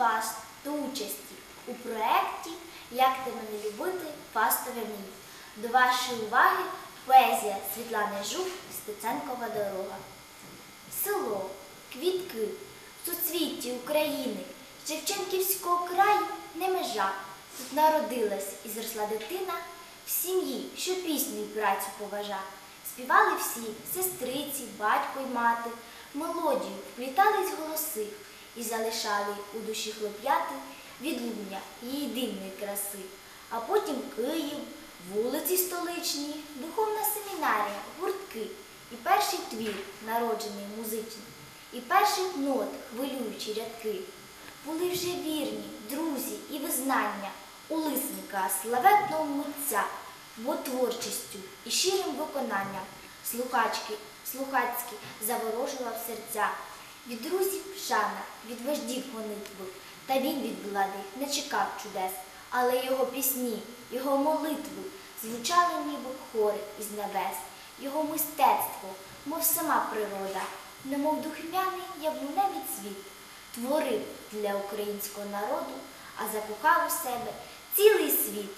вас до участі у проєкті Як ти мене любити Фастове мій. До вашої уваги поезія Світлани Жук Стеценкова дорога. Село, квітки, суцвітті України, Шевченківського краю не межа. Тут народилась і зросла дитина в сім'ї, що пісню й працю поважа. Співали всі сестриці, батько й мати, мелодію вплітались голоси і залишали у душі хлоп'яти відлуння її дивної краси. А потім Київ, вулиці столичні, духовна семінарія, гуртки і перший твір, народжений музичний, і перших нот хвилюючі рядки. Були вже вірні, друзі і визнання у лисника славетного митця, бо творчістю і щирим виконанням слухачки, слухацькі заворожував серця. Від друзів шана, від вождів гонитви, та він від влади не чекав чудес, але його пісні, його молитви звучали ніби хори із небес, його мистецтво, мов сама природа, немов духмяний яблуневий цвіт, творив для українського народу, а закохав у себе цілий світ.